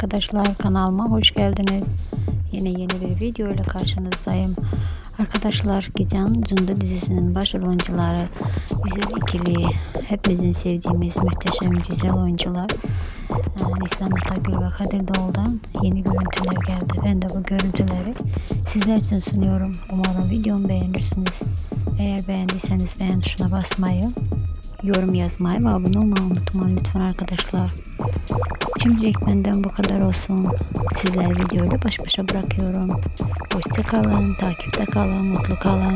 arkadaşlar kanalıma hoş geldiniz. Yine yeni bir video ile karşınızdayım. Arkadaşlar Gecehan Cunda dizisinin başrol oyuncuları güzel ikili, hepimizin sevdiğimiz muhteşem güzel oyuncular. Yani İslam Atagül ve Kadir Doğul'dan yeni görüntüler geldi. Ben de bu görüntüleri sizler için sunuyorum. Umarım videomu beğenirsiniz. Eğer beğendiyseniz beğen tuşuna basmayı, yorum yazmayı ve abone olmayı unutmayın lütfen arkadaşlar. Şimdilik benden bu kadar olsun. Sizler videoyla baş başa bırakıyorum. Hoşça kalın, takipte kalın, mutlu kalın.